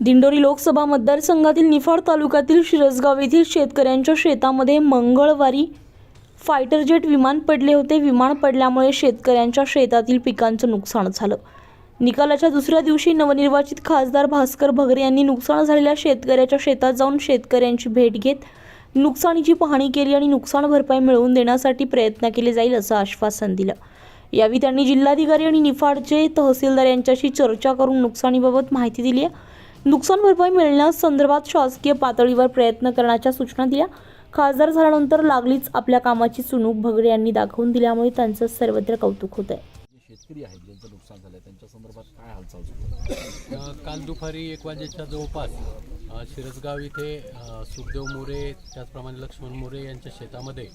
दिंडोरी लोकसभा मतदारसंघातील निफाड तालुक्यातील शिरसगाव येथील शेतकऱ्यांच्या शेतामध्ये मंगळवारी फायटर जेट विमान पडले होते. विमान पडल्यामुळे शेतकऱ्यांच्या शेतातील पिकांचं नुकसान झालं. निकालाच्या दुसऱ्या दिवशी नवनिर्वाचित खासदार भास्कर भगरे यांनी नुकसान झालेल्या शेतकऱ्याच्या शेतात जाऊन शेतकऱ्यांची भेट घेत नुकसानीची पाहणी केली आणि नुकसान भरपाई मिळवून देण्यासाठी प्रयत्न केले जाईल असं आश्वासन दिलं. यावेळी त्यांनी जिल्हाधिकारी आणि निफाडचे तहसीलदार यांच्याशी चर्चा करून नुकसानीबाबत माहिती दिली आहे. नुकसान भरपाई मिळण्यास संदर्भात शासकीय पातळीवर प्रयत्न करण्याच्या सूचना दिल्या खासदार झाल्यानंतर लागलीच आपल्या कामाची चुणूक भगरे यांनी दाखवून दिल्यामुळे त्यांचं सर्वत्र कौतुक होत आहे शेतकरी आहेत ज्यांचं नुकसान झालं त्यांच्या संदर्भात काय हालचाल सुरू आहे? अ, काल दुपारी एक वाजेच्या जवळपास शिरसगाव इथे सुखदेव मोरे त्याचप्रमाणे लक्ष्मण मोरे यांच्या शेतामध्ये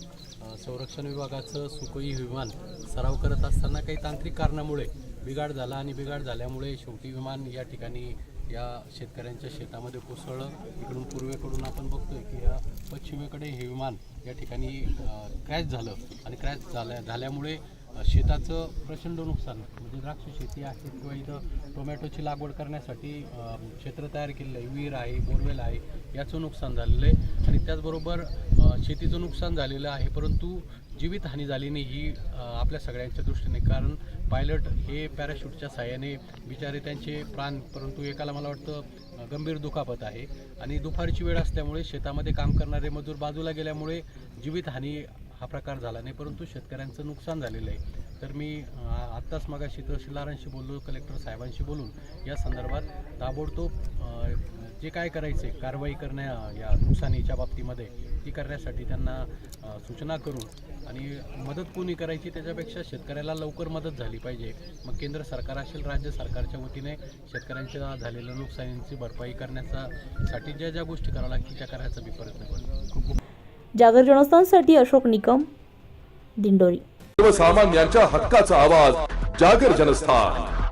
संरक्षण विभागाचं सुकोई विमान सराव करत असताना काही तांत्रिक कारणामुळे बिघाड झाला आणि बिघाड झाल्यामुळे शेवटी विमान या ठिकाणी या शेतकऱ्यांच्या शेतामध्ये कोसळलं. इकडून पूर्वेकडून आपण बघतोय की या पश्चिमेकडे हे विमान या ठिकाणी क्रॅश झालं आणि क्रॅश झाल्या झाल्यामुळे शेताचं प्रचंड नुकसान म्हणजे द्राक्ष शेती आहे किंवा इथं टोमॅटोची लागवड करण्यासाठी क्षेत्र तयार केलेलं आहे विहीर आहे बोरवेल आहे याचं नुकसान झालेलं आहे. आणि त्याचबरोबर शेतीचं नुकसान झालेलं आहे परंतु जीवितहानी झाली नाही ही आपल्या सगळ्यांच्या दृष्टीने. कारण पायलट हे पॅराशूटच्या साह्याने बिचारे त्यांचे प्राण परंतु एकाला मला वाटतं गंभीर दुखापत आहे. आणि दुपारची वेळ असल्यामुळे शेतामध्ये काम करणारे मजूर बाजूला गेल्यामुळे जीवितहानी हा प्रकार झाला नाही परंतु शेतकऱ्यांचं नुकसान झालेलं आहे. तर मी आत्ताच आत्ताच मगाशी तहसीलदारांशी बोललो कलेक्टर साहेबांशी बोलून. या संदर्भात ताबडतोब जे काय करायचे कारवाई करण्या या नुकसानीच्या बाबतीमध्ये ती करण्यासाठी त्यांना सूचना करून आणि मदत कोणी करायची त्याच्यापेक्षा शेतकऱ्याला लवकर मदत झाली पाहिजे. मग केंद्र सरकार असेल राज्य सरकारच्या वतीने शेतकऱ्यांच्या झालेल्या नुकसानींची भरपाई करण्याचा साठी ज्या ज्या गोष्टी कराव्या लागतील त्या करायचा मी प्रयत्न खूप जागर जनस्थानसाठी अशोक निकम दिंडोरी. सर्वसामान्यांच्या हक्काचा आवाज जागर जनस्थान.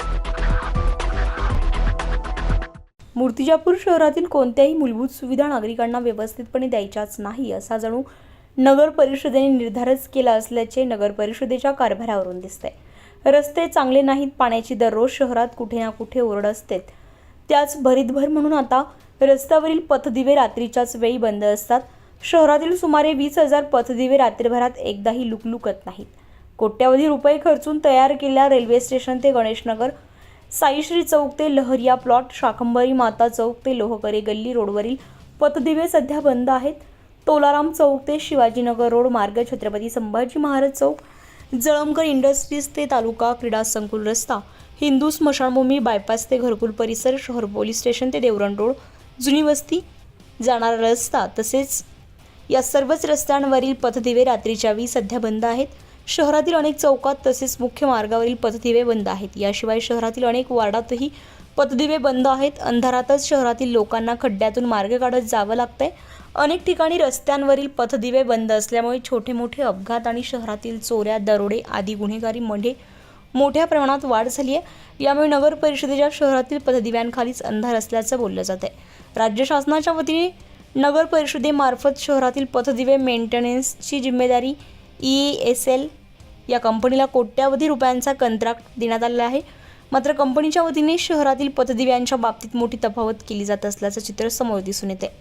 मूर्तिजापूर शहरातील कोणत्याही मूलभूत सुविधा नागरिकांना व्यवस्थितपणे द्यायच्याच नाही असा जणू नगर परिषदेने निर्धारच केला असल्याचे नगर परिषदेच्या कारभारावरून दिसते रस्ते चांगले नाहीत पाण्याची दररोज शहरात कुठे ना कुठे ओरड असते. त्याच भरीतभर म्हणून आता रस्त्यावरील पथदिवे रात्रीच्याच वेळी बंद असतात. शहरातील सुमारे वीस हजार पथदिवे रात्रभरात एकदाही लुकलुकत नाहीत. कोट्यावधी रुपये खर्चून तयार केलेल्या रेल्वे स्टेशन ते गणेशनगर साईश्री चौक ते लहरिया प्लॉट शाकंबरी माता चौक ते लोहकरे गल्ली रोडवरील पथदिवे सध्या बंद आहेत. तोलाराम चौक ते शिवाजीनगर रोड मार्ग छत्रपती संभाजी महाराज चौक जळमकर इंडस्ट्रीज ते तालुका क्रीडा संकुल रस्ता हिंदू स्मशानभूमी बायपास ते घरकुल परिसर शहर पोलीस स्टेशन ते देवरण रोड जुनी वस्ती जाणारा रस्ता तसेच या सर्वच रस्त्यांवरील पथदिवे रात्रीच्या वेळी सध्या बंद आहेत. शहरातील अनेक चौकात तसेच मुख्य मार्गावरील पथदिवे बंद आहेत. याशिवाय शहरातील अनेक वार्डातही पथदिवे बंद आहेत. अंधारातच शहरातील लोकांना खड्ड्यातून मार्ग काढत जावं लागतंय. अनेक ठिकाणी रस्त्यांवरील पथदिवे बंद असल्यामुळे छोटे मोठे अपघात आणि शहरातील चोऱ्या दरोडे आदी गुन्हेगारीमध्ये मोठ्या प्रमाणात वाढ झाली आहे यामुळे नगर परिषदेच्या शहरातील पथदिव्यांखालीच अंधार असल्याचं बोललं जात आहे राज्य शासनाच्या वतीने नगर परिषदेमार्फत शहरातील पथदिवे मेंटेनन्सची जिम्मेदारी ई एस एल या कंपनीला कोट्यावधी रुपयांचा कंत्राट देण्यात आलेला आहे. मात्र कंपनीच्या वतीने शहरातील पथदिव्यांच्या बाबतीत मोठी तफावत केली जात असल्याचं चित्र समोर दिसून येते.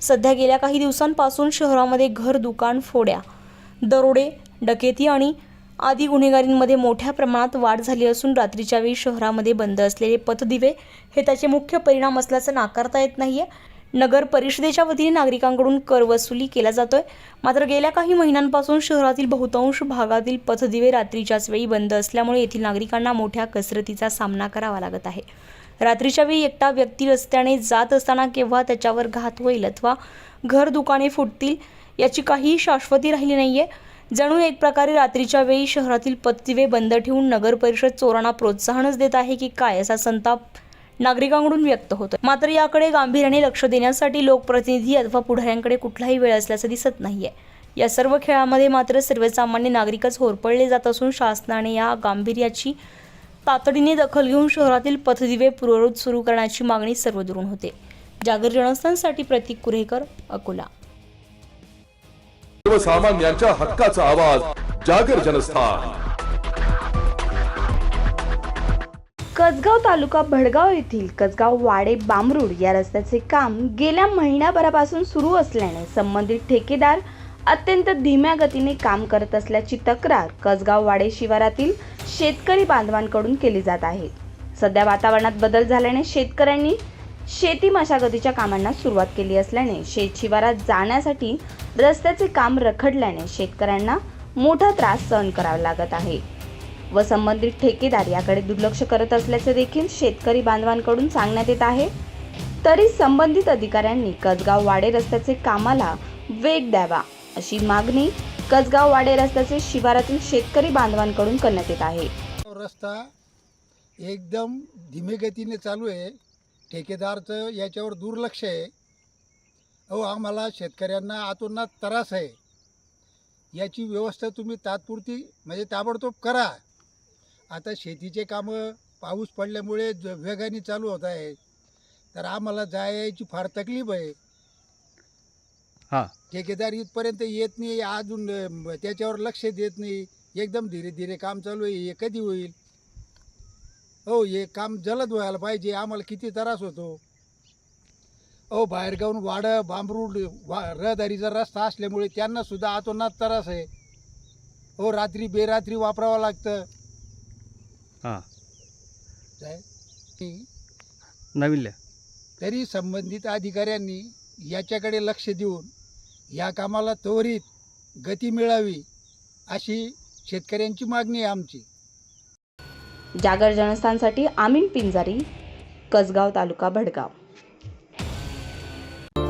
सध्या गेल्या काही दिवसांपासून शहरामध्ये घर दुकान फोड्या दरोडे डकेती आणि आदी गुन्हेगारींमध्ये मोठ्या प्रमाणात वाढ झाली असून रात्रीच्या वेळी शहरामध्ये बंद असलेले पथदिवे हे त्याचे मुख्य परिणाम असल्याचं नाकारता येत नाही आहे नगर परिषदेच्या वतीने नागरिकांकडून कर वसुली केला जातोय. मात्र गेल्या काही महिन्यांपासून शहरातील बहुतांश भागातील पथदिवे रात्रीच्याच वेळी बंद असल्यामुळे येथील नागरिकांना मोठ्या कसरतीचा सामना करावा लागत आहे. रात्रीच्या वेळी एकटा व्यक्ती रस्त्याने जात असताना केव्हा त्याच्यावर घात होईल अथवा घर दुकाने फुटतील याची काहीही शाश्वती राहिली नाहीये. जणू एक प्रकारे रात्रीच्या वेळी शहरातील पथदिवे बंद ठेवून नगर परिषद चोरांना प्रोत्साहनच देत आहे की काय असा संताप नागरिकांकडून व्यक्त होतोय मात्र याकडे गांभीर्याने लक्ष देण्यासाठी लोकप्रतिनिधी अथवा पुढाऱ्यांकडे कुठलाही वेळ असल्याचं दिसत नाहीये. या सर्व खेळामध्ये मात्र सर्वसामान्य नागरिकच होरपळले जात असून शासनाने या गांभीर्याची तातडीने दखल घेऊन शहरातील पथदिवे पूर्ववत सुरू करण्याची मागणी सर्वदूरून होते. जागर जनस्थानसाठी प्रतीक कुरेकर अकोला. सर्वसामान्यांच्या हक्काचा आवाज जागर जनस्थान. कसगाव तालुका भडगाव येथील कसगाव वाडे बामरुड या रस्त्याचे काम गेल्या महिन्याभरापासून सुरू असल्याने संबंधित ठेकेदार अत्यंत धीम्या गतीने काम करत असल्याची तक्रार कसगाव वाडे शिवारातील शेतकरी बांधवांकडून केली जात आहे. सध्या वातावरणात बदल झाल्याने शेतकऱ्यांनी शेती मशागतीच्या कामांना सुरुवात केली असल्याने शेत शिवारात जाण्यासाठी रस्त्याचे काम रखडल्याने शेतकऱ्यांना मोठा त्रास सहन करावा लागत आहे. व संबंधित ठेकेदार याकडे दुर्लक्ष करत असल्याचे देखील शेतकरी बांधवांकडून सांगण्यात येत आहे. तरी संबंधित अधिकाऱ्यांनी कसगाव वाडे रस्त्याचे कामाला वेग द्यावा अशी मागणी कसगाव वाडे रस्त्याचे शिवारातील शेतकरी बांधवांकडून करण्यात येत आहे. तो रस्ता एकदम धीमे गतीने चालू आहे. ठेकेदारचं याच्यावर दुर्लक्ष आहे. अहो आम्हाला शेतकऱ्यांना आतोनात त्रास आहे. याची व्यवस्था तुम्ही तात्पुरती म्हणजे ताबडतोब करा. आता शेतीचे कामं पाऊस पडल्यामुळे वेगाने चालू होत आहे. तर आम्हाला जायची फार तकलीफ आहे. हां. ठेकेदार इथपर्यंत येत नाही अजून त्याच्यावर लक्ष देत नाही. एकदम धीरे धीरे काम चालू आहे हे कधी होईल? हो हे काम जलद व्हायला पाहिजे आम्हाला किती त्रास होतो? हो बाहेरगावून वाड बांबरूड वा रहदारीचा रस्ता असल्यामुळे त्यांना सुद्धा आतोनात त्रास आहे. हो रात्री बेरात्री वापरावं लागतं. हां. काय? तरी संबंधित अधिकाऱ्यांनी याच्याकडे लक्ष देऊन या कामाला त्वरित गती मिळावी अशी शेतकऱ्यांची मागणी आहे आमची. जागर जनस्थानसाठी आमीन पिंजारी कसगाव तालुका भडगाव.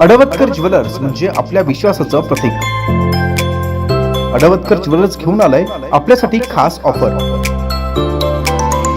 अडवतकर ज्वेलर्स म्हणजे आपल्या विश्वासाचं प्रतीक. अडवतकर ज्वेलर्स घेऊन आलंय आपल्यासाठी खास ऑफर.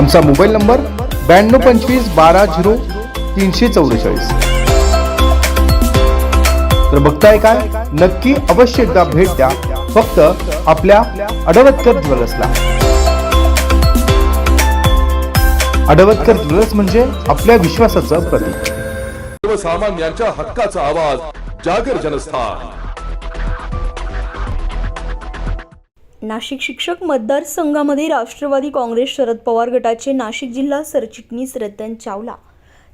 आमचा मोबाईल नंबर ब्याण्णव पंचवीस बारा झिरो तीनशे चौवेचाळीस. तर बघताय काय? नक्की अवश्य एकदा भेट द्या. फक्त आपल्या अडवतकर ज्वेलर्सला. अडवतकर ज्वेलर्स म्हणजे आपल्या विश्वासाचं प्रतीक. सर्वसामान्यांच्या हक्काचा आवाज जागर जनस्थान. नाशिक शिक्षक मतदारसंघामध्ये राष्ट्रवादी काँग्रेस शरद पवार गटाचे नाशिक जिल्हा सरचिटणीस रतन चावला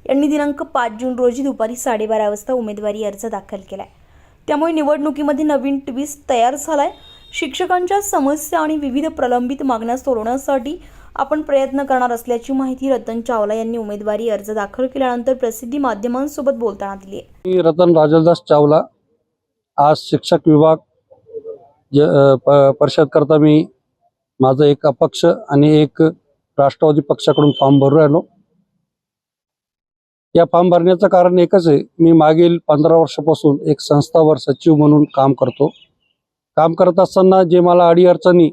यांनी दिनांक पाच जून रोजी दुपारी साडेबारा वाजता उमेदवारी अर्ज दाखल केला आहे त्यामुळे निवडणुकीमध्ये नवीन ट्विस्ट तयार झालाय. शिक्षकांच्या समस्या आणि विविध प्रलंबित मागण्या सोडवण्यासाठी आपण प्रयत्न करणार असल्याची माहिती रतन चावला यांनी उमेदवारी अर्ज दाखल केल्यानंतर प्रसिद्धी माध्यमांसोबत बोलताना दिली आहे रतन राजलदास चावला आज शिक्षक विभाग ज करता मी माझं एक अपक्ष आणि एक राष्ट्रवादी पक्षाकडून फॉर्म भरू राहिलो. या फॉर्म भरण्याचं कारण एकच आहे मी मागील पंधरा वर्षापासून एक संस्थावर सचिव म्हणून काम करतो. काम करत असताना जे मला अडीअडचणी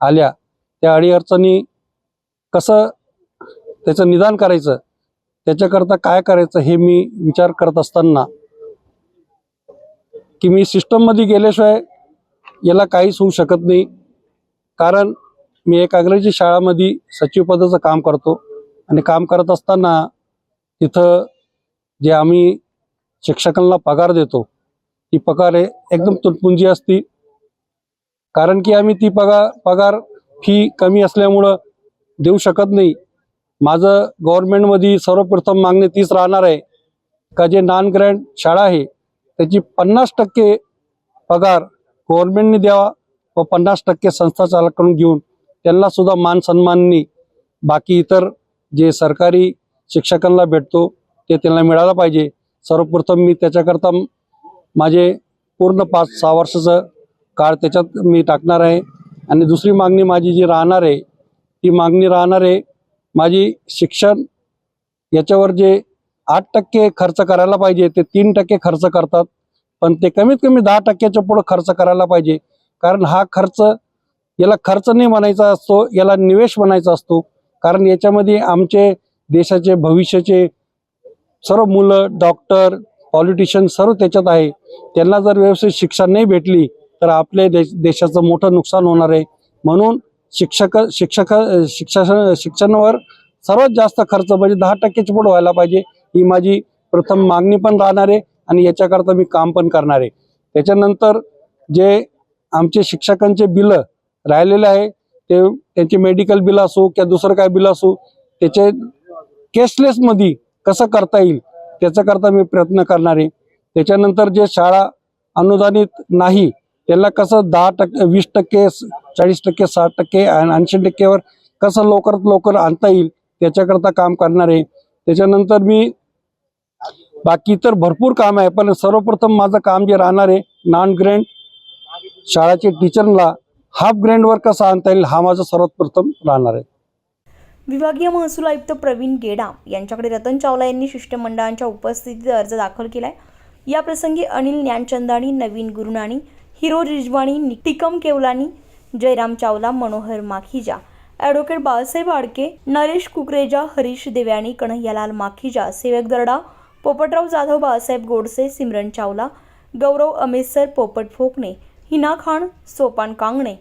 आल्या त्या अडीअडचणी कसं त्याचं निदान करायचं त्याच्याकरता काय करायचं हे मी विचार करत असताना की मी सिस्टममध्ये गेल्याशिवाय याला काहीच होऊ शकत नाही. कारण मी एका अंग्रेजी शाळामध्ये सचिवपदाचं काम करतो. आणि काम करत असताना तिथं जे आम्ही शिक्षकांना पगार देतो ती पगार एकदम तुटपुंजी असती. कारण की आम्ही ती पगार पगार फी कमी असल्यामुळं देऊ शकत नाही. माझं गव्हर्नमेंटमध्ये सर्वप्रथम मागणी तीच राहणार आहे का जे नॉन ग्रँड शाळा आहे त्याची पन्नास टक्के पगार गव्हर्नमेंटने द्यावा व पन्नास टक्के संस्था चालकांकडून घेऊन त्यांना सुद्धा मान सन्माननी बाकी इतर जे सरकारी शिक्षकांना भेटतो ते त्यांना मिळालं पाहिजे. सर्वप्रथम मी त्याच्याकरता माझे पूर्ण पाच सहा वर्षाचं काळ त्याच्यात मी टाकणार आहे. आणि दुसरी मागणी माझी जी राहणार आहे ती मागणी राहणार आहे माझी शिक्षण याच्यावर जे आठ टक्के खर्च करायला पाहिजे ते तीन टक्के खर्च करतात. पण ते कमीत कमी दहा टक्क्याच्या पुढं खर्च करायला पाहिजे. कारण हा खर्च याला खर्च नाही म्हणायचा असतो याला निवेश म्हणायचा असतो. कारण याच्यामध्ये आमचे देशाचे भविष्याचे सर्व मुलं डॉक्टर पॉलिटिशियन सर्व त्याच्यात आहे. त्यांना जर व्यवस्थित शिक्षा नाही भेटली तर आपल्या देश देशाचं मोठं नुकसान होणार आहे. म्हणून शिक्षक शिक्षक शिक्षण शिक्षणावर सर्वात जास्त खर्च म्हणजे दहा टक्क्याच्या पुढे व्हायला पाहिजे. ही माझी प्रथम मागणी पण राहणार आहे. आणि याच्याकरता मी काम पण करणार आहे. त्याच्यानंतर जे आमचे शिक्षकांचे बिलं राहिलेले आहे ते त्यांचे मेडिकल बिल असो किंवा दुसरं काय बिल असो त्याचे केसलेसमध्ये कसं करता येईल त्याच्याकरता मी प्रयत्न करणार आहे. त्याच्यानंतर जे शाळा अनुदानित नाही त्याला कसं दहा टक्के वीस टक्के चाळीस टक्के साठ टक्के आणि ऐंशी टक्केवर कसं लवकरात लवकर आणता येईल त्याच्याकरता काम करणार आहे. त्याच्यानंतर मी बाकी तर भरपूर काम आहे पण सर्वप्रथम माझं काम जे राहणार आहे नॉन ग्रँड शाळाचे टीचरला हाफ ग्रँडवर कसं आणता येईल हा माझा सर्वात प्रथम राहणार आहे. विभागीय महसूल आयुक्त प्रवीण गेडा यांच्याकडे रतन चावला यांनी शिष्टमंडळांच्या उपस्थितीत अर्ज दाखल केलाय. या प्रसंगी अनिल ज्ञानचंदानी नवीन गुरुनाणी हिरो रिजवाणी टिकम केवलानी जयराम चावला मनोहर माखीजा ॲडव्होकेट बाळासाहेब आडके नरेश कुकरेजा हरीश देव्यानी कन्हैयालाल माखीजा सेवक दरडा पोपटराव जाधव बाळासाहेब गोडसे सिमरन चावला गौरव अमेसर पोपट फोकणे हिना खान सोपान कांगणे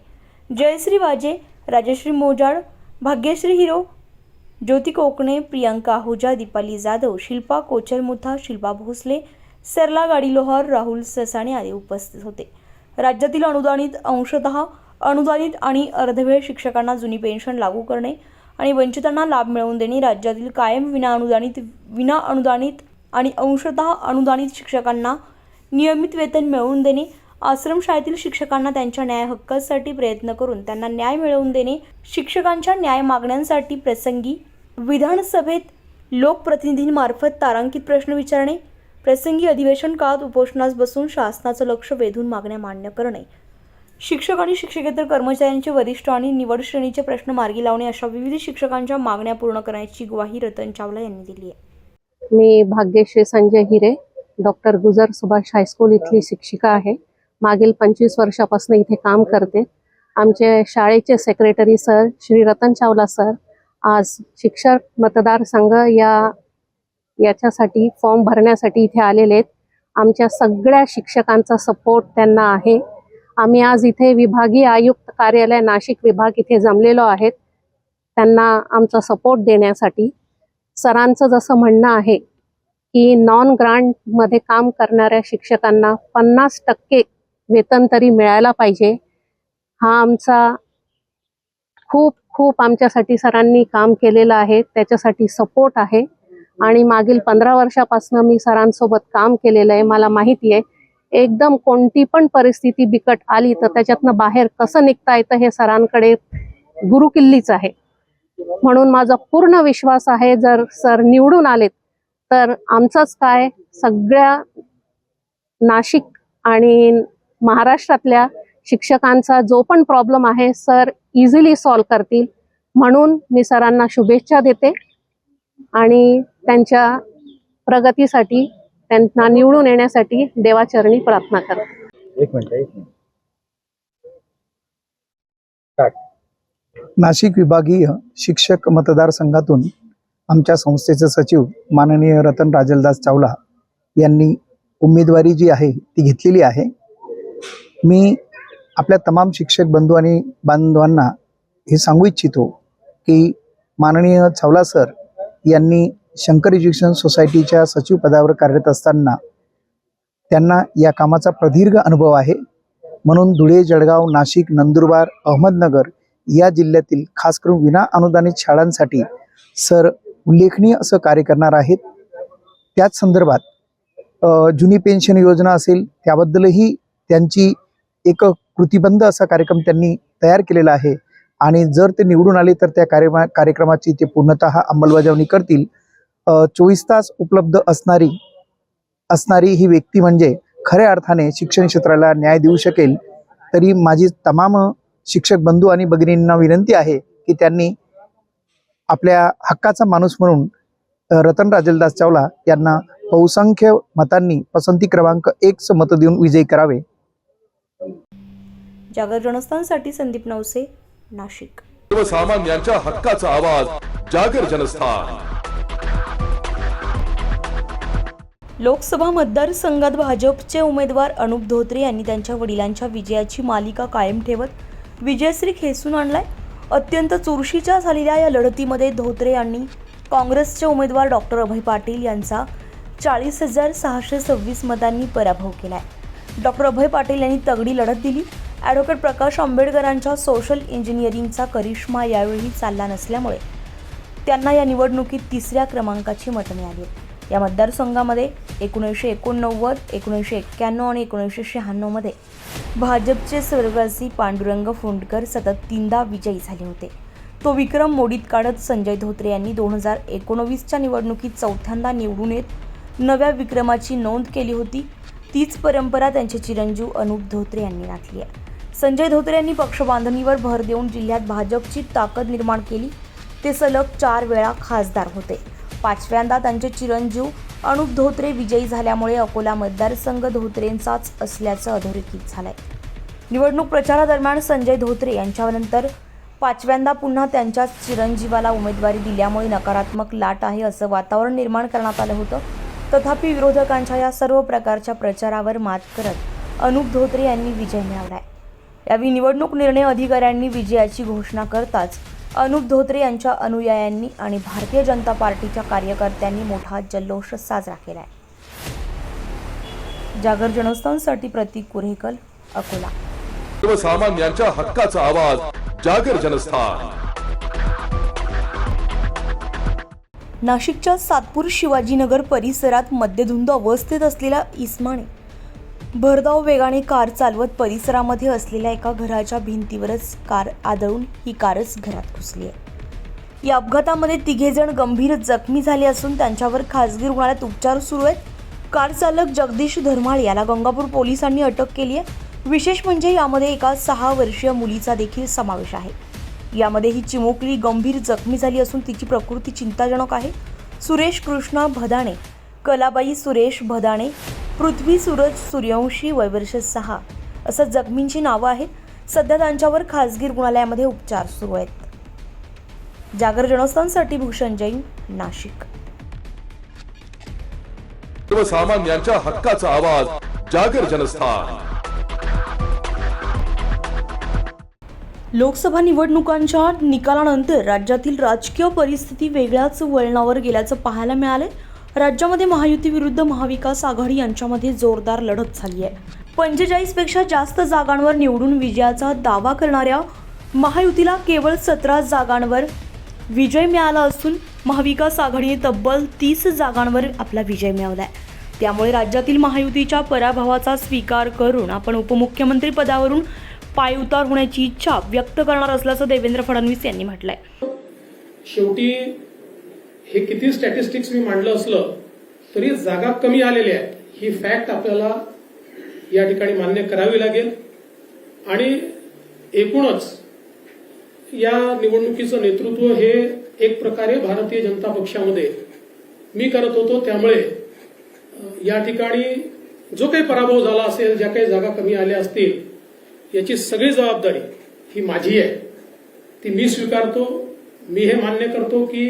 जयश्री वाजे राजश्री मोजाड भाग्यश्री हिरो ज्योती कोकणे प्रियंका आहुजा दीपाली जाधव शिल्पा कोचरमुथा शिल्पा भोसले सरला गाडी लोहार राहुल ससाणे आदी उपस्थित होते. राज्यातील अनुदानित अंशतः अनुदानित आणि अर्धवेळ शिक्षकांना जुनी पेन्शन लागू करणे आणि वंचितांना लाभ मिळवून देणे राज्यातील कायम विना अनुदानित विना अनुदानित आणि अंशतः अनुदानित शिक्षकांना नियमित वेतन मिळवून देणे. आश्रमशाळेतील शिक्षकांना त्यांच्या न्याय हक्कासाठी प्रयत्न करून त्यांना न्याय मिळवून देणे. शिक्षकांच्या न्याय मागण्यांसाठी प्रसंगी विधानसभेत लोकप्रतिनिधींमार्फत तारांकित प्रश्न विचारणे. प्रसंगी अधिवेशन काळात उपोषणास बसून शासनाचं लक्ष वेधून मागण्या मान्य करणे. शिक्षक आणि शिक्षकेतर कर्मचाऱ्यांचे वरिष्ठ आणि निवड श्रेणीचे प्रश्न मार्गी लावणे अशा विविध शिक्षकांच्या मागण्या पूर्ण करण्याची ग्वाही रतन चावला यांनी दिली आहे. मी Bhagyashree Sanjay Hire doctor Gujar Subhash high school इथली शिक्षिका आहे. मागील पंचवीस वर्षापासून इथे काम करते. आमचे शाळेचे secretary sir Shri Ratan Chawla sir आज शिक्षक मतदारसंघ या याच्यासाठी फॉर्म भरण्यासाठी इथे आलेले आहेत. आमच्या सगळ्या शिक्षकांचा सपोर्ट त्यांना आहे. आम्ही आज इथे विभागीय आयुक्त कार्यालय नाशिक विभाग इथे जमलेलो आहेत. त्यांना आमचा सपोर्ट देण्यासाठी सरांचं जसं म्हणणं आहे की नॉन ग्रांटमध्ये काम करणाऱ्या शिक्षकांना पन्नास टक्के वेतन तरी मिळायला पाहिजे. हा आमचा खूप खूप आमच्यासाठी सरांनी काम केलेलं आहे. त्याच्यासाठी सपोर्ट आहे. आणि मागील पंधरा वर्षापासून मी सरांसोबत काम केलेलं आहे. मला माहिती आहे एकदम कोणती पण परिस्थिती बिकट आली तर त्याच्यातनं बाहेर कसं निघता येतं हे सरांकडे गुरुकिल्लीच आहे. म्हणून माझा पूर्ण विश्वास आहे जर सर निवडून आलेत तर आमचंच काय सगळ्या नाशिक आणि महाराष्ट्रातल्या शिक्षकांचा जो पण प्रॉब्लेम आहे सर इझिली सॉल्व करतील. म्हणून मी सरांना शुभेच्छा देते आणि त्यांच्या प्रगतीसाठी त्यांना निवडून येण्यासाठी देवाचरणी प्रार्थना करते. एक मिनिट एक मिनिट. नाशिक विभागीय शिक्षक मतदारसंघातून आमच्या संस्थेचे सचिव माननीय रतन राजलदास चावला यांनी उमेदवारी जी आहे ती घेतलेली आहे. मी आपल्या तमाम शिक्षक बंधू आणि बांधवांना हे सांगू इच्छितो की माननीय चावला सर यांनी शंकर एज्युकेशन सोसायटीच्या सचिव पदावर कार्यरत असताना त्यांना या कामाचा प्रदीर्घ अनुभव आहे. म्हणून धुळे जळगाव नाशिक नंदुरबार अहमदनगर या जिल्ह्यातील खास करून विना अनुदानित शाळांसाठी सर उल्लेखनीय असं कार्य करणार आहेत. त्याच संदर्भात जुनी पेन्शन योजना असेल त्याबद्दलही त्यांची एक कृतिबंध असा कार्यक्रम त्यांनी तयार केलेला आहे. आणि जर ते निवडून आले तर त्या कार्यमा कार्यक्रमाची ते पूर्णतः अंमलबजावणी करतील. चोवीस तास उपलब्ध असणारी असणारी ही व्यक्ती म्हणजे खऱ्या अर्थाने शिक्षण क्षेत्राला न्याय देऊ शकेल तरी माझी तमाम शिक्षक बंधू आणि भगिनींना विनंती आहे की त्यांनी आपल्या हक्काचा माणूस म्हणून रतन राजलदास चावला यांना बहुसंख्य मतांनी पसंती क्रमांक एकचं मत देऊन विजयी करावे. जागर जनस्थानसाठी संदीप नवसे नाशिक. सर्वसामान्यांच्या हक्काचा आवाज जागर जनस्थान. लोकसभा मतदारसंघात भाजपचे उमेदवार अनुप धोत्रे यांनी त्यांच्या वडिलांच्या विजयाची मालिका कायम ठेवत विजयश्री खेचून आणलाय. अत्यंत चुरशीच्या झालेल्या या लढतीमध्ये धोत्रे यांनी काँग्रेसचे उमेदवार डॉक्टर अभय पाटील यांचा चाळीस हजार सहाशे सव्वीस मतांनी पराभव केलाय. डॉक्टर अभय पाटील यांनी तगडी लढत दिली. ॲडव्होकेट प्रकाश आंबेडकरांच्या सोशल इंजिनिअरिंगचा करिश्मा यावेळी चालला नसल्यामुळे त्यांना या निवडणुकीत तिसऱ्या क्रमांकाची मतं मिळाली. या मतदारसंघामध्ये एकोणीसशे एकोणनव्वद एकोणीसशे एक्क्याण्णव आणि एकोणीसशे शहाण्णवमध्ये भाजपचे स्वर्गवासी पांडुरंग फुंडकर सतत तीनदा विजयी झाले होते. तो विक्रम मोडीत काढत संजय धोत्रे यांनी दोन हजार एकोणवीसच्या निवडणुकीत चौथ्यांदा निवडून येत नव्या विक्रमाची नोंद केली होती. तीच परंपरा त्यांचे चिरंजीव अनुप धोत्रे यांनी राखली आहे. संजय धोत्रे यांनी पक्षबांधणीवर भर देऊन जिल्ह्यात भाजपची ताकद निर्माण केली. ते सलग चार वेळा खासदार होते. पाचव्यांदा त्यांचे चिरंजीव अनुप धोत्रे विजयी झाल्यामुळे अकोला मतदारसंघ धोत्रेंचाच असल्याचं अधोरेखित झालंय. निवडणूक प्रचारादरम्यान संजय धोत्रे यांच्यानंतर पाचव्यांदा पुन्हा त्यांच्याच चिरंजीवाला उमेदवारी दिल्यामुळे नकारात्मक लाट आहे असं वातावरण निर्माण करण्यात आलं होतं. तथापि विरोधकांच्या या सर्व प्रकारच्या प्रचारावर मात करत अनुप धोत्रे यांनी विजय मिळवलाय. यावेळी निवडणूक निर्णय अधिकाऱ्यांनी विजयाची घोषणा करताच अनुप धोत्रे यांच्या अनुयायांनी आणि भारतीय जनता पार्टीच्या कार्यकर्त्यांनी मोठा जल्लोष साजरा केलाय. जागर जनस्थानसाठी प्रतीक कुरेकल अकोला. सर्वसामान्यांच्या हक्काचा आवाज जागर जनस्थान. नाशिकच्या सातपूर शिवाजीनगर परिसरात मद्यधुंद अवस्थेत असलेल्या इस्माने भरधाव वेगाने कार चालवत परिसरामध्ये असलेल्या एका घराच्या भिंतीवरच कार आदळून ही कारच घरात घुसली आहे. या अपघातामध्ये तिघेजण गंभीर जखमी झाले असून त्यांच्यावर खासगी रुग्णालयात उपचार सुरू आहेत. कार चालक जगदीश धर्माळ याला गंगापूर पोलिसांनी अटक केली आहे. विशेष म्हणजे यामध्ये एका सहा वर्षीय मुलीचा देखील समावेश आहे. यामध्ये ही चिमुकली गंभीर जखमी झाली असून तिची प्रकृती चिंताजनक आहे. सुरेश कृष्णा भदाणे कलाबाई सुरेश भदाणे पृथ्वी सूरज सूर्यवंशी वयवर्ष सहा असं जखमींची नावं आहेत. सध्या त्यांच्यावर खासगी रुग्णालयामध्ये उपचार सुरू आहेत. जागर जनस्थानसाठी भूषण जैन नाशिक. सर्वसामान्यांच्या हक्काचा आवाज जागर जनस्थान. लोकसभा निवडणुकांच्या निकालानंतर राज्यातील राजकीय परिस्थिती वेगळ्याच वळणावर गेल्याचं पाहायला मिळालंय. राज्यामध्ये महायुती विरुद्ध महाविकास आघाडी यांच्यामध्ये जोरदार लढत झाली आहे. पंचेचाळीसपेक्षा जास्त जागांवर निवडून विजयाचा दावा करणाऱ्या महायुतीला केवळ सतरा जागांवर विजय मिळाला असून महाविकास आघाडीने तब्बल तीस जागांवर आपला विजय मिळवला आहे. त्यामुळे राज्यातील महायुतीच्या पराभवाचा स्वीकार करून आपण उपमुख्यमंत्री पदावरून पायउतार होण्याची इच्छा व्यक्त करणार असल्याचं देवेंद्र फडणवीस यांनी म्हटलंय. शेवटी हे किती स्टॅटिस्टिक्स मी मांडलं असलं तरी जागा कमी आलेल्या आहेत ही फॅक्ट आपल्याला या ठिकाणी मान्य करावी लागेल. आणि एकूणच या निवडणुकीचं नेतृत्व हे एक प्रकारे भारतीय जनता पक्षामध्ये मी करत होतो. त्यामुळे या ठिकाणी जो काही पराभव झाला असेल ज्या काही जागा कमी आल्या असतील याची सगळी जबाबदारी ही माझी आहे. ती मी स्वीकारतो. मी हे मान्य करतो की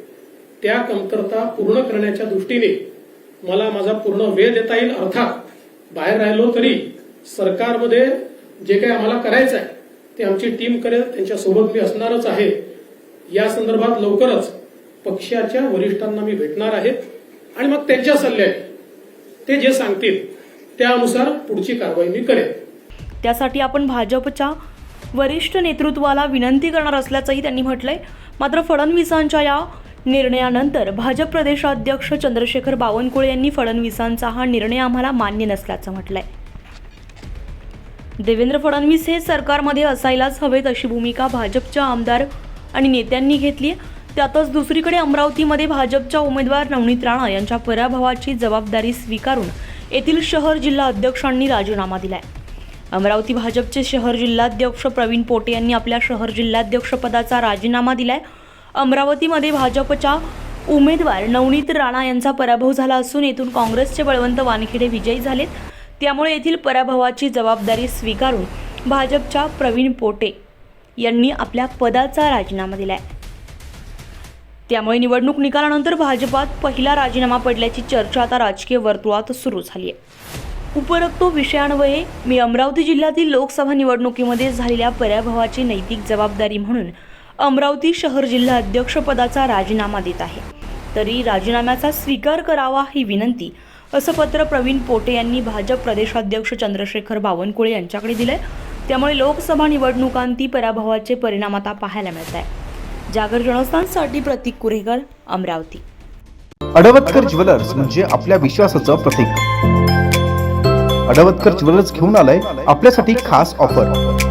त्या कमतरता पूर्ण करण्याच्या दृष्टीने मला माझा पूर्ण वेळ देता येईल अर्थात बाहेर राहिलो तरी सरकारमध्ये जे काही आम्हाला करायचं आहे ते आमची टीम करेल त्यांच्यासोबत मी असणारच आहे. या संदर्भात लवकरच पक्षाच्या वरिष्ठांना मी भेटणार आहे आणि मग त्यांच्या सल्ल्याने ते जे सांगतील त्यानुसार पुढची कारवाई मी करेन. त्यासाठी आपण भाजपच्या वरिष्ठ नेतृत्वाला विनंती करणार असल्याचंही त्यांनी म्हटलंय. मात्र फडणवीसांच्या या निर्णयानंतर भाजप प्रदेशाध्यक्ष चंद्रशेखर बावनकुळे यांनी फडणवीसांचा हा निर्णय आम्हाला मान्य नसल्याचं म्हटलंय. देवेंद्र फडणवीस हे सरकारमध्ये असायलाच हवेत अशी भूमिका भाजपच्या आमदार आणि नेत्यांनी घेतली त्यातच दुसरीकडे अमरावतीमध्ये भाजपच्या उमेदवार नवनीत राणा यांच्या पराभवाची जबाबदारी स्वीकारून येथील शहर जिल्हा अध्यक्षांनी राजीनामा दिलाय. अमरावती भाजपचे शहर जिल्हाध्यक्ष प्रवीण पोटे यांनी आपल्या शहर जिल्हाध्यक्षपदाचा राजीनामा दिलाय. अमरावतीमध्ये भाजपच्या उमेदवार नवनीत राणा यांचा पराभव झाला असून येथून काँग्रेसचे बळवंत वानखेडे विजयी झालेत. त्यामुळे येथील पराभवाची जबाबदारी स्वीकारून भाजपच्या प्रवीण पोटे यांनी आपल्या पदाचा राजीनामा दिलाय. त्यामुळे निवडणूक निकालानंतर भाजपात पहिला राजीनामा पडल्याची चर्चा आता राजकीय वर्तुळात सुरू झाली आहे उपरोक्त विषयान्वये मी अमरावती जिल्ह्यातील लोकसभा निवडणुकीमध्ये झालेल्या पराभवाची नैतिक जबाबदारी म्हणून अमरावती शहर जिल्हा अध्यक्षपदाचा राजीनामा देत आहे. तरी राजीनाम्याचा स्वीकार करावा ही विनंती असं पत्र प्रवीण पोटे यांनी भाजप प्रदेशाध्यक्ष चंद्रशेखर बावनकुळे यांच्याकडे दिलंय. त्यामुळे लोकसभा निवडणुकांती पराभवाचे परिणाम आता पाहायला मिळत आहे जागर जनस्थानसाठी प्रतीक कुरेकर अमरावती. अडवतकर ज्वेलर्स म्हणजे आपल्या विश्वासाचं प्रतीक. अडवतकर ज्वेलर्स घेऊन आलंय आपल्यासाठी खास ऑफर.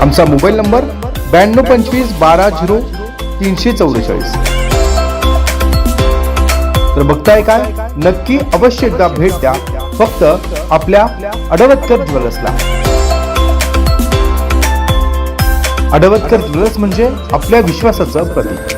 आमचा मोबाईल नंबर ब्याण्णव पंचवीस बारा झिरो तीनशे चौवेचाळीस. तर बघताय काय? नक्की अवश्य एकदा भेट द्या. फक्त आपल्या अडवतकर ज्वेलर्सला. अडवतकर ज्वेलर्स म्हणजे आपल्या विश्वासाचं प्रतीक.